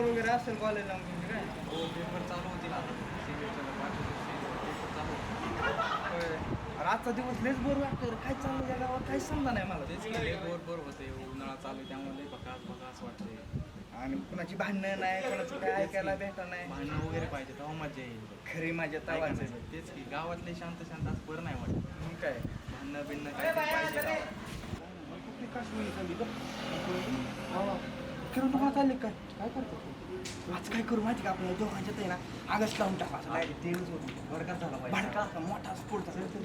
Paper वगैरे असेल कॉलेजला मग तुमचे काय हो पेपर चालू होतील आता. पेपर चालू आजचा दिवस लेच बोर वाटतो रे. काय चाललं त्या गावात? काही समजा नाही मला. तेच बोर बोर होते. उन्हाळा चालू आहे त्यामुळे लय बकास बकास वाटते आणि कुणाची भांडणं नाही कोणाचं काय ऐकायला भेटत नाही. भांडणं वगैरे पाहिजे तेव्हा मजा येईल. खरी माझ्या तवाच करायचं? तेच की. गावातले शांत शांत असं बरं नाही वाटत. काय? भांडणं बिणणं काय पाहिजे काश्मीरी चालली का किरण तुम्हाला चालले काय काय करतो आज काय करू माहिती का आपल्या दोघांच्यात आहे ना आगस्ट लावून टाका असं होतो. वर्गात झाला भडका असा मोठा स्फोट नको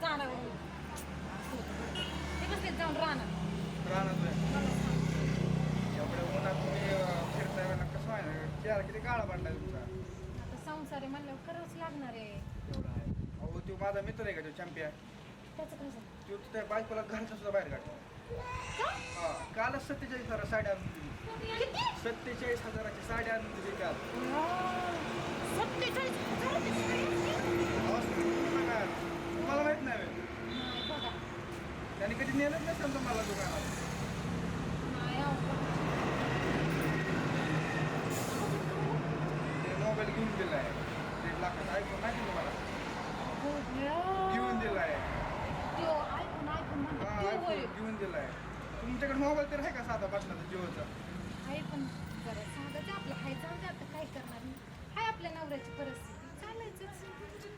जाणार हे बसले जाऊन राहणार. राहणार. एवढ्या उन्हात तुम्ही अं, फिरताय कसं आहे? ना चेहरा किती काळा पडलाय तुमचा? आता संसार आहे म्हणल्यावर करावंच लागणार आहे. एवढं आहे. अहो तो माझा मित्र आहे का तो चॅम्पियन? त्याचं काय झालं तो त्या बायकोला सुद्धा बाहेर काढतो हा कालच सत्तेचाळीस हजार साड्या आणून दिली. किती? सत्तेचाळीस हजाराची साड्या आणून दिली काल. सत्तेचाळीस हजार रुपये. अहो, सांगा. तुम्हाला माहीत नाही? नाही बघा. त्याने कधी नेलंच नसेल तुम्हाला दुकानात. नाही अहो. ते मोबाईल घेऊन दिलाय. दीड लाखाचा ऐकून नाही तुम्हाला? घेऊन दिलाय. त्यो ऐकून ऐकून म्हणतो हा त्यो होय. iPhone घेऊन दिलाय. तुमच्याकडे मोबाईल तर आहे का साधा बसला जिओचा? हाय पण जरा सांगा ते आपलं हाय जाऊ दे आता काय करणार हाय आपल्या नवऱ्याची परिस्थिती. चालायचंच.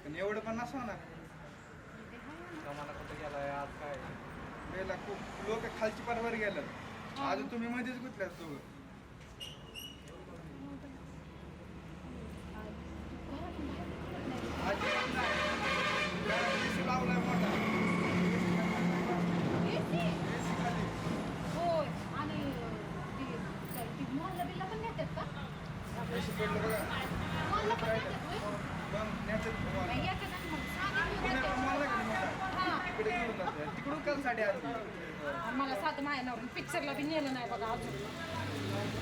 पण एवढं पण नसणार. ना हाय. जमाना कुठं गेलाय आज काय? वेळेला खूप लोक खालची परवर गेलं अजून तुम्ही मध्येच गुतल्यात तू घरातून बाहेर पडत नाही. आज AC लावलाय मोठा येते. AC खाली. होय आणि ती काय ती मॉलला बिल्ला पण नेतात का पैसे पडलं बघा मॉलला पण नेतात होय? मग न्यायचं तुम्हाला. नाही, येतात आणि मग सांगितलं पुण्यात पण मॉल आहे का नाही नेतात. मोठा? हा. तिकडे घेऊन आणि मला साधं माझ्या नवऱ्याने पिक्चरला बी नेलं नाही बघा अजून.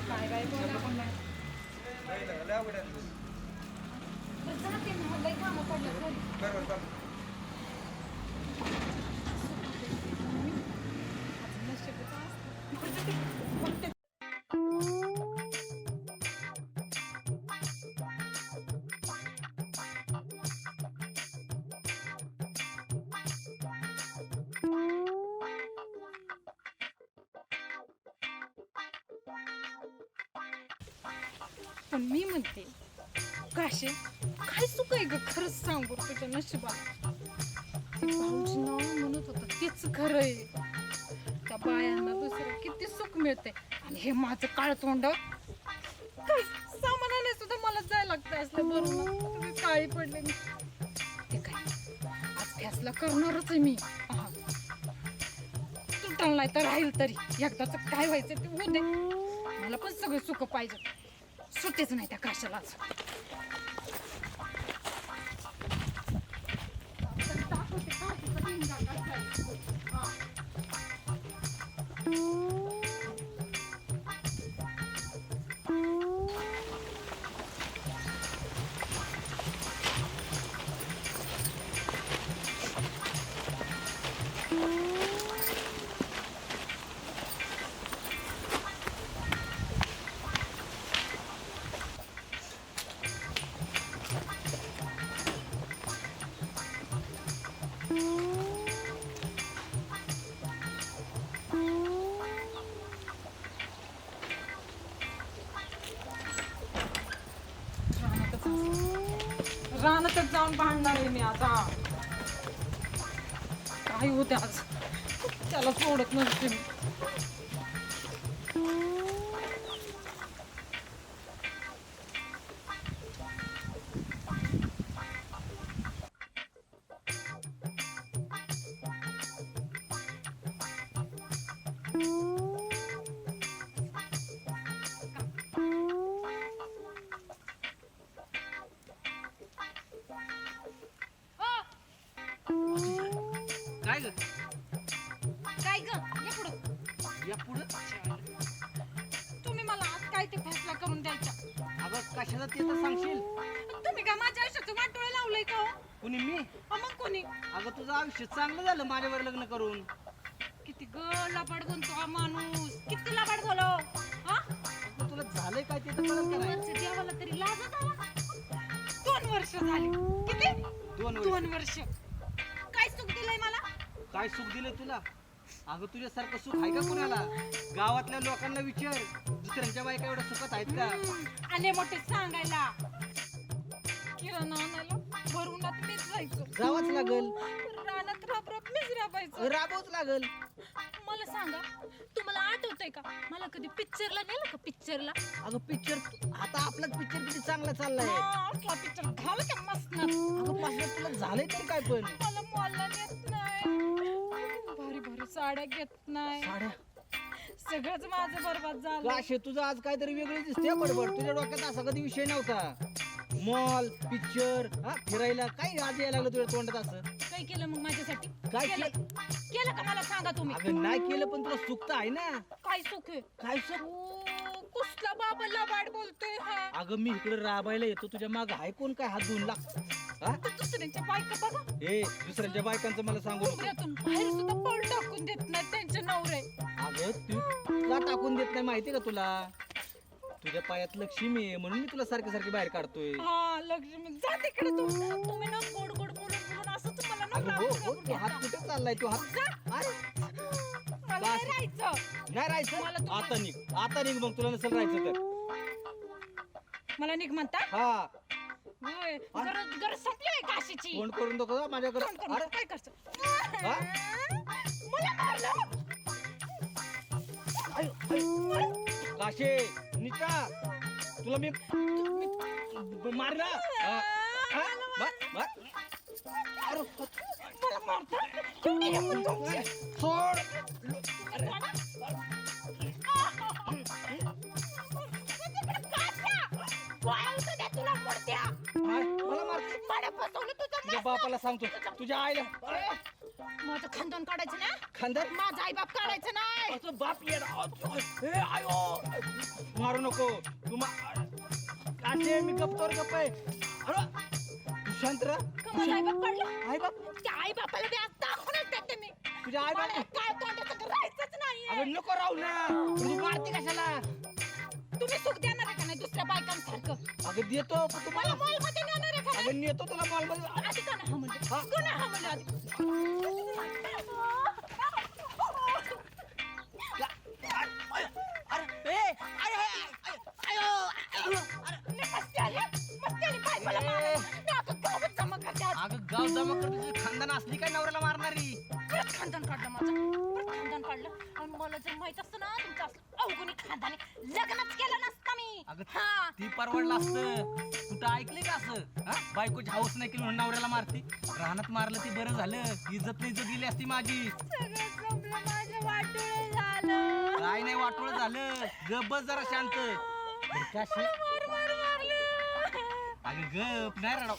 काय बाय बोला पण नाही. जाते लई कामं पडलं घरी पण मी म्हणते काशे काय चुक आहे ग? खरंच सांग तुझ्या नशिबात. भाऊजी नाव म्हणत होतं तेच खरं आहे. त्या बायांना दुसरं किती सुख मिळते आणि हे माझं काळ तोंड काय सामानाने सुद्धा मला जायला लागतं असलं. बरोबर काळी पडले मी. ते काय? आज फॅसला करणारच आहे मी. तुटल नाही तर राहील तरी. एकदाच काय व्हायचं ते होते मला पण सगळं सुख पाहिजे. सुट्टीच नाही त्या काशाला रानातच जाऊन भांडणार आहे मी आता. काही होते आज. त्याला सोडत नसते मी. पुढं तुम्ही मला आज काय ते फैसला करून द्यायचा? अगं कशाला ते तर सांगशील? तुम्ही काय माझ्या आयुष्याचं वाटोळे लावलंय का? हो? कुणी मी? अ, मग कोणी? अगं तुझं आयुष्य चांगलं झालं माझ्यावर लग्न करून. किती ग लबाड बनतो हा माणूस. किती लबाड बोलो हा? अगं तुला झालंय काय ते तर वर्ष देवाला तरी आला? दोन वर्ष झाली. किती? दोन वर्ष. दोन वर्ष. काय सुख दिलंय मला? काय सुख दिलं तुला? अगं तुझ्यासारखं सुख आहे का कुणाला? गावातल्या लोकांना विचार. दुसऱ्यांच्या बायका एवढ्या सुखात आहेत का? आले मोठे सांगायला. किराणा आणायला भरूनात मीच जायचो. जावंच लागल. रानात राब राब मीच राबायचो. राबवच लागल. सांगा तुम्हाला आठवतंय का? मला कधी पिक्चरला नेलं का पिक्चरला अगं पिक्चर आता आपलाच पिक्चर किती चांगला चाललाय. असला पिक्चर घाल का मस्त. अगं पाहिलं तुला झालंय तरी काय पण मला मॉलला नेत नाही. भारी भारी साड्या घेत नाही. साड्या? सगळंच माझं बरबाद झालं तुझं आज काहीतरी वेगळं दिसते बडबड? तुझ्या डोक्यात असा कधी विषय नव्हता. मॉल पिक्चर हा फिरायला काय आज यायला लागलं तुझ्या तोंडात असं? काय केलं मग माझ्यासाठी? काय केलं केलं? का मला सांगा तुम्ही? अगं नाही केलं पण तुला सुख तर आहे ना. काय सुख आहे? काय सुख? ओ, कुसला बाबा लबाड बोलतोय हा? अगं मी इकडे राबायला येतो. तुझ्या माग आहे कोण? काय हात धुवून लाग. हा दुसऱ्यांच्या बायका बघा. ए दुसऱ्यांच्या बायकांचं मला सांगू नको. उमऱ्यातून बाहेर सुद्धा पळ टाकून देत नाही त्यांचे नवरे. अगं तू का टाकून देत नाही माहिती का तुला? तुझ्या पायात लक्ष्मी आहे म्हणून मी तुला सारखे सारखे बाहेर काढतोय. हा लक्ष्मी जा तिकडे तू. तुम्ही ना गोड गोड बोलून बोलून मला ना अगं हो हो तू हात. कुठे चाललाय तू हात? अरे. मला नाही राहायचं. नाही राहायचं? मला तू- आता निघ. आता निघ मग तुला नसेल राहायचं तर. मला निघ म्हणता. हा. होय गरज गरज संपली आहे काशीची फोन करून नको माझ्याकडे. कोण कोण अरे. काय करतो? हा? मला मारलं? काशे निका तुला मी मारला? हा? हा? मा- मा- अरे, मला मारता? सोड. तुझ्या बापाला सांगतो. तुझ्या आईला. माझं खानदान काढायचं ना? खानदार माझा आई बाप काढायचं नाही. असं बाप. ए, आयो. मारू नको. तू मा- काशे मी गप्पवर गप्प. आहे अरे, शांत राह. का माझा आई बाप काढलं? आई बाप त्या आई बापाला बी आज मी तुझ्या आई बाप काय तोंडाचं राहायचंच अगं नको राहू ना. तू मारते कशाला? तुम्ही सुख देणार का? नाही दुसऱ्या बायकांसारखं अगं देतो पण तुम्हाला मॉलमध्ये नेणार आहे? अगं नेतो तुला मॉलमध्ये आधी का नाही हा म्हणले हा? का नाही हा म्हणले आधी लय मस्ती आली, मस्ती आली, बायकोला मारायला. मी आता गावात जमा करते आज. अगं गाव जमा करतो तुझी खानदान असली काय नवऱ्याला मारणारी खानदान काढलं माझं काढलं आणि मला जर माहीत असतं ना तुमचं असलं अवगुणी खानदानी लग्नच केलं नसतं मी. अगं हा. ती परवडलं असतं. कुठं ऐकलंय का असं? हा? बायकोची हाऊस नाही केली म्हणून नवऱ्याला मारते. रानात मारलं ती बरं झालं. इज्जत नाही इज्जत गेली असती माझी. सगळं संपलं माझं वाटोळं झालं. काय नाही वाटोळ झालं. गप बस जरा शांत. बरं का अशी? मार मार मारलं अगं गप. नाही रडाव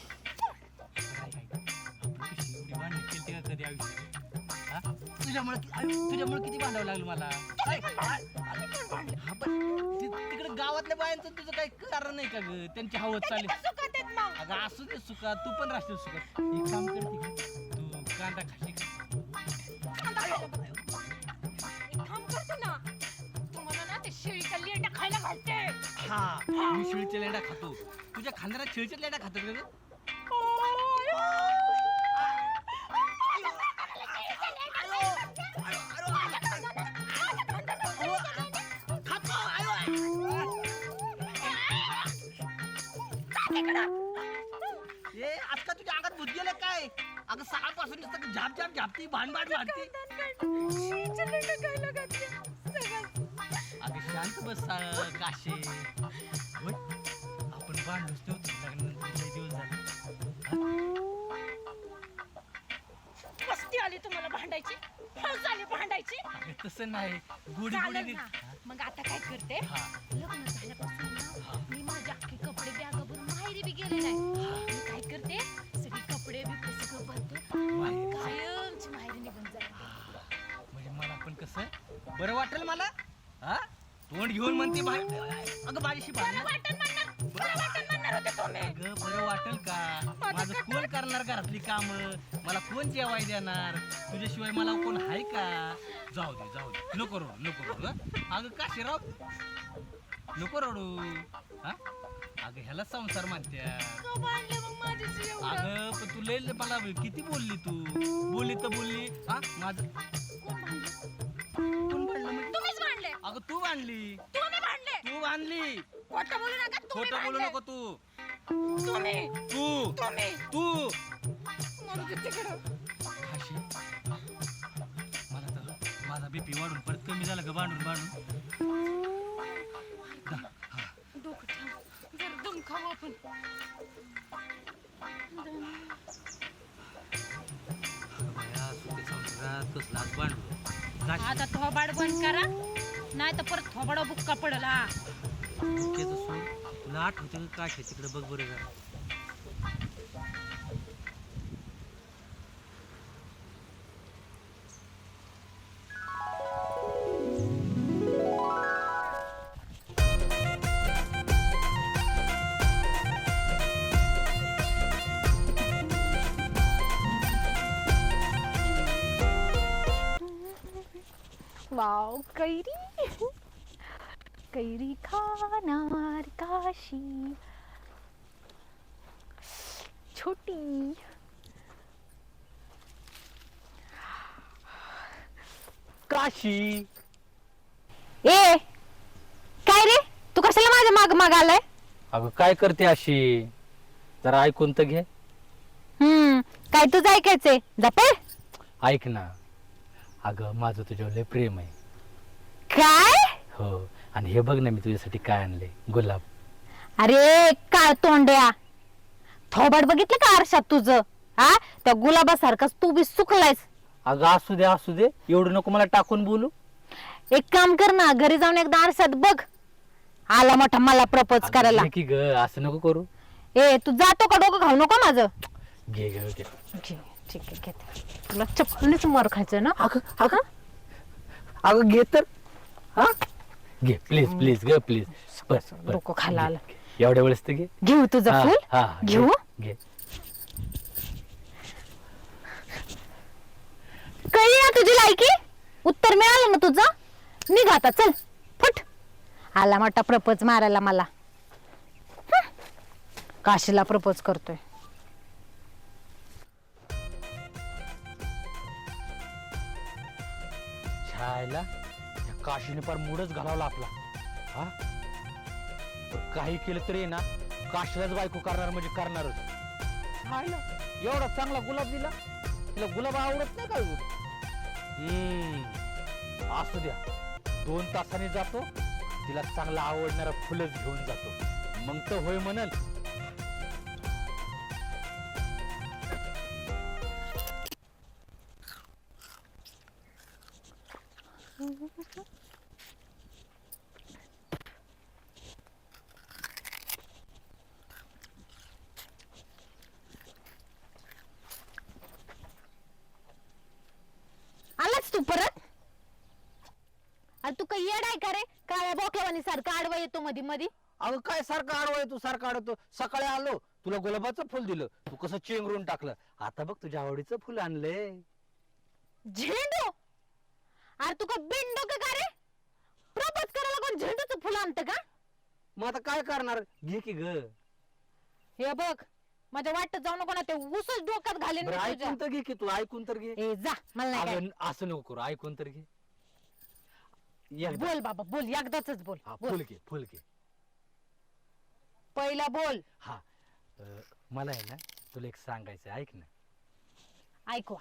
तुझ्यामुळे तुझ्यामुळे किती भांडावं लागलं मला? तिकडे गावातल्या बायांचं तुझं काही कारण नाही का ग? त्यांची हवत चालेल. अगं असू दे सुका तू पण राहशील सुखात. एक काम करते तू कांदा खाशी हा मी शिळच्या लेंडा खातो. तुझ्या खानदारात शिळच्या लेंडा खातात का अगं सकाळपासून नुसतं झाप झाप झापती भांडभाड भांडती अगं शांत बस अं, काशे. होय आपण भांडलोच नव्हतो लग्नानंतर लय दिवस झाले. मस्ती आली तुम्हाला भांडायची? हौस आली भांडायची? अगं तसं नाही. गोडी चालेल गोडी ना. मग आता काय करते? हा. लग्न झाल्यापासून बरं वाटेल मला? हा? तोंड घेऊन म्हणते बाहेर. अगं माझ्याशी बरं वाटेल म्हणणार. बरं वाटेल म्हणणार होते तुम्ही. अगं बरं वाटेल का? माझं कोण करणार घरातली काम. मला कोण जेवाय देणार. तुझ्याशिवाय मला कोण आहे का? जाऊ दे जाऊ दे. नको रडू नको रडू हं? अगं काशी राव नको रडू. हा? अगं ह्याला संसार म्हणत्या. का भांडले मग माझ्याशी एवढं अगं पण तू लय मला किती बोलली तू? बोलली तर बोलली. हा? माझं कोण कोण भांडलं तुम्हीच भांडले. अगं तू बांधली तुम्ही भांडले. तू बांधली खोटं बोलू नका तुम्ही खोटं बोलू भांडले. नको तू. तुम्ही. तू. तुम्ही. तू. दे तिकडं. मला तर माझा बीपी वाढून परत कमी झाला का भांडून भांडून. डोकं ठेव जर दम खाऊ आपण. आता थोबाड बंद करा नाही तर परत थोबाडा बुक्का पडला. तुला आठवते का तिकडे बघ बरं जरा. वाव कैरी. कैरी खाणार काशी. छोटी. काशी. ए काय रे? तू कशाला माझ्या माग माग आलाय? अगं काय करते अशी? जरा ऐकून तर घे. हम्म काय तुझं ऐकायचंय? जपे. ऐक ना. अगं माझं तुझ्यावर लय प्रेम आहे. काय? हो आणि हे बघ ना मी तुझ्यासाठी काय आणले गुलाब. अरे काय तोंड्या? थोबाड बघितलं का आरशात तुझं? हा त्या गुलाबासारखाच तू बी सुकलायस. अगं असू दे असू दे. एवढं नको मला टाकून बोलू. एक काम कर ना घरी जाऊन एकदा आरशात बघ. आला मोठा मला प्रपोज अगं, करायला. घे की ग असं नको करू. ए तू जातो का डोकं खाऊ नको माझं? घे घे घे. घे, ठीक आहे घेते. तुला चपलीच मर खायचं ना? अगं अगं. अगं घे तर. हा? घे प्लीज प्लीज ग प्लीज बस बस. डोकं खायला आलं. एवढ्या वेळेस तर घे. घेऊ तुझं हा, फुल? हा, घे, घेऊ? घे. कळली ना तुझी लायकी? उत्तर मिळालं ना तुझं? निघ आता चल फुट. आला मोठा प्रपोज मारायला मला. हं. काशीला प्रपोज करतोय. छायला या काशीने फार मूडच घालावला आपला. हा? पण काही केलं तरी ना काशीलाच बायको करणार म्हणजे करणारच. छायला एवढा चांगला गुलाब दिला तिला गुलाब आवडत नाही का अजून? हम्म. असू द्या. दोन तासाने जातो तिला चांगला आवडणारा फुलच घेऊन जातो. मग तर होय म्हणल काही येड आहे का रे? काळ्या बोक्यावानी सारखं आडवा येतो मधी मधी. अगं काय सारखं आडवाय तू सारखं आडवतो. सकाळी आलो तुला गुलाबाचं फुल दिलं. तू कसं चेंगरून टाकलं. आता बघ तुझ्या आवडीचं फुल आणलंय. झेंडू? अरे तू का बिंडो का रे? प्रपोज करायला कोण झेंडूचं फुलं आणतं का? मग आता काय करणार? घे की ग. हे बघ माझ्या वाटत जाऊ नको ना ते उसच डोक्यात घालेन मी बरं तुझ्या. ऐकून तर घे की तू ऐकून तर घे. ए जा मला नाही काय. अगं, असं नको करू ऐकून तर घे. एकदा. बोल बाबा बोल एकदाच बोल. हा, बोल. फुल घे फुल घे पहिला बोल. हा अं, मला आहे ना तुला एक सांगायचं ऐक ना. ऐकवा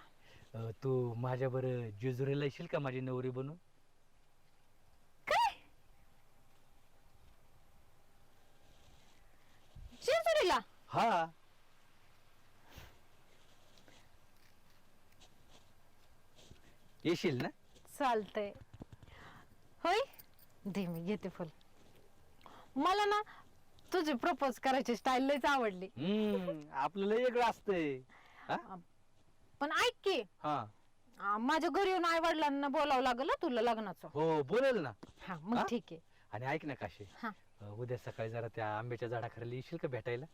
अं, तू माझ्या बरं जेजुरीला येशील का माझी नवरी बनून? जेजुरीला? हा. येशील ना? चालतंय. होय? दे मी घेते फुल मला ना तुझी प्रपोज करायची स्टाईल लयच आवडली. हम्म आपलं लय वेगळं असतंय. हा? पण ऐक की हा. आ, माझ्या घरी येऊन आई वडिलांना बोलावं लागलं हं तुला लग्नाचं. हो बोलेल ना. हा मग हा? ठीक आहे. आणि ऐक ना काशी हा. अं, उद्या सकाळी जरा त्या आंब्याच्या झाडाखाली येशील का भेटायला?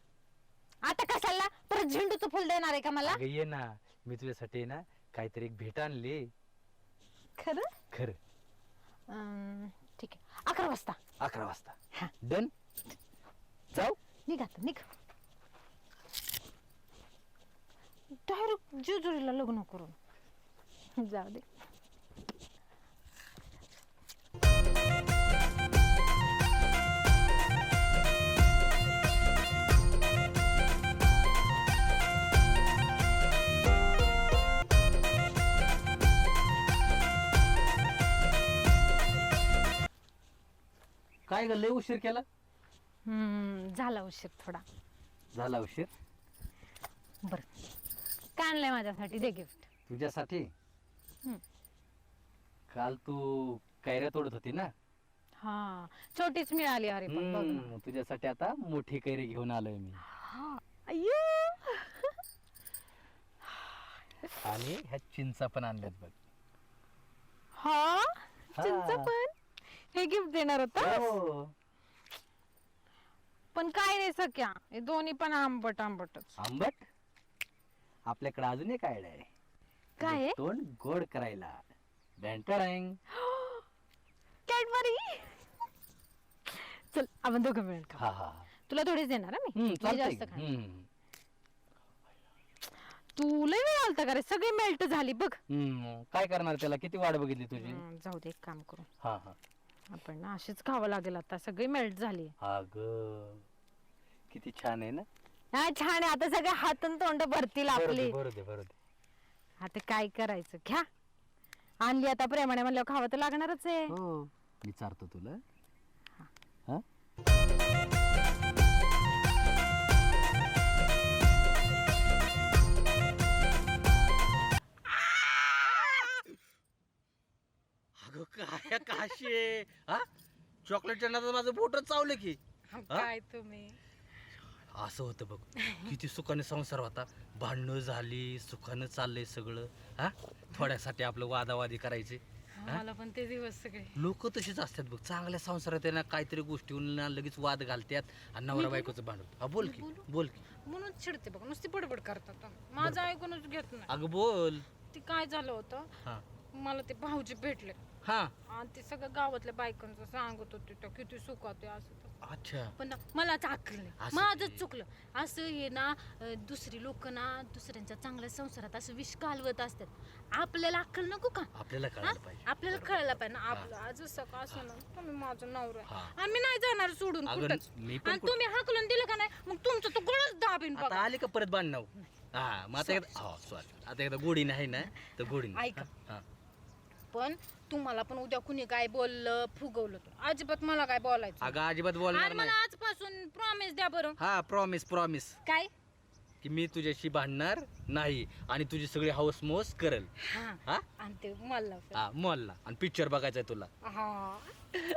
आता कशाला? परत झेंडूचं फुल देणार आहे का मला? अगं ये ना. मी तुझ्यासाठी ना काहीतरी एक भेट आणली. खरं? खरं. अं, ठीक आहे. अकरा वाजता. अकरा वाजता. हा. डन जाऊ. निघा आता, निघ. डायरेक्ट जेजुरीला लग्न करून. जाऊ दे. काय ग लय उशीर केला? हम्म, झाला उशीर थोडा. झाला उशीर? बर. काय आणलंय माझ्यासाठी? दे गिफ्ट. तुझ्यासाठी? हम्म. काल तू कैऱ्या तोडत होती ना? हा छोटीच मिळाली अरे पण बघ. ना हम्म, तुझ्यासाठी आता मोठी कैरी घेऊन आलोय मी. हा, अय्यो. आणि ह्या चिंचा पण आणल्यात बघ. हा. चिंच. पण? हे गिफ्ट देणार होता हो. पण काय नाही सख्या? हे दोन्ही पण आंबट आंबटच. आंबट? आपल्याकडे अजून एक आयडिया आहे. काय आहे? तोंड गोड करायला. बँटरांग कॅडबरी? चल आपण दोघं मिळून खाऊ. हा हा. हा. तुला थोडीच देणार हा मी? हम्म, मी चालतंय. जास्त की. खाणार. हम्म. तू लय वेळ आलता का रे? सगळी मेल्ट झाली बघ. हम्म, काय करणार त्याला? किती वाट बघितली तुझी? जाऊ दे एक काम करू. हा हा. आपण ना अशीच खावं लागेल आता. सगळी मेल्ट झाली अग किती छान आहे ना? हा छान आहे. आता सगळे हात आणि तोंड भरतील बरं आपली. दे बरं दे बरं दे. आता काय करायचं? घ्या. आणली आता प्रेमाने म्हणल्यावर खावं तर लागणारच आहे. हो. मी चारतो तुला हा? अगं काय काशी हा? चॉकलेटच्या नादात माझं बोटच चावलं की. काय तुम्ही? असं होतं बघ. किती सुखाने संसार होता. भांडणं झाली सुखानं चाललंय सगळं. हा? थोड्यासाठी आपलं वादावादी करायचे. मला पण ते दिवस सगळे. लोक तशीच असतात बघ. चांगल्या संसारात ना काहीतरी गोष्टी लगेच वाद घालतात आणि नवरा बायकोचं भांडत हा बोल की बोलू? की. म्हणून चिडते बघ. नुसती बडबड करतात. माझं ऐकूनच घेत नाही. अगं बोल. ते काय झालं होतं? मला ते भाऊजी भेटले. हा. आणि ते सगळं गावातल्या बायकांचं सांगत होते त्या किती सुखात आहे असं तसं. अच्छा. पण ना मला तर अक्कल नाही. असं माझंच. चुकलं. असं हे ना अं, दुसरी लोक ना दुसऱ्यांच्या चांगल्या संसारात असं विष घालवत असतात. आपल्याला अक्कल नको का? आपल्याला हा? कळायला पाहिजे. आपल्याला बरोबर. कळायला पाहिजे ना. आपलं आज सकाळ असं ना तुम्ही माझं नवरा आहे. हा. मी नाही जाणार सोडून अगं, कुठंच मी पण आणि कुठं- तुम्ही हाकलून दिलं का नाही? मग तुमचं तो गळच दाबीन आता बघा. आली का परत बांधणं हा मग आता एकदा हो सॉरी आता एकदा गोडी नाही ना तर गोडी नाही. ऐका. हा, हा. पण तुम्हाला पण उद्या कुणी काय बोललं फुगवलं तर. अजिबात मला काय बोलायचं अगं अजिबात बोलणार आणि मला नाही. आजपासून प्रॉमिस द्या बरं. हा प्रॉमिस प्रॉमिस काय? की मी तुझ्याशी भांडणार नाही आणि तुझी सगळी हाऊस मोस करल. हा. हा? आणि ते मला पण. हा मॉलला आणि पिक्चर बघायचंय तुला. हा.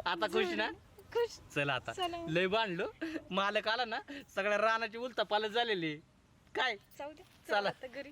आता खुश ना? खुश. चल आता. चला. लय बांधलो मालक आला ना सगळ्या रानाची उलता पालत झालेली. काय? जाऊ. चला आता घरी.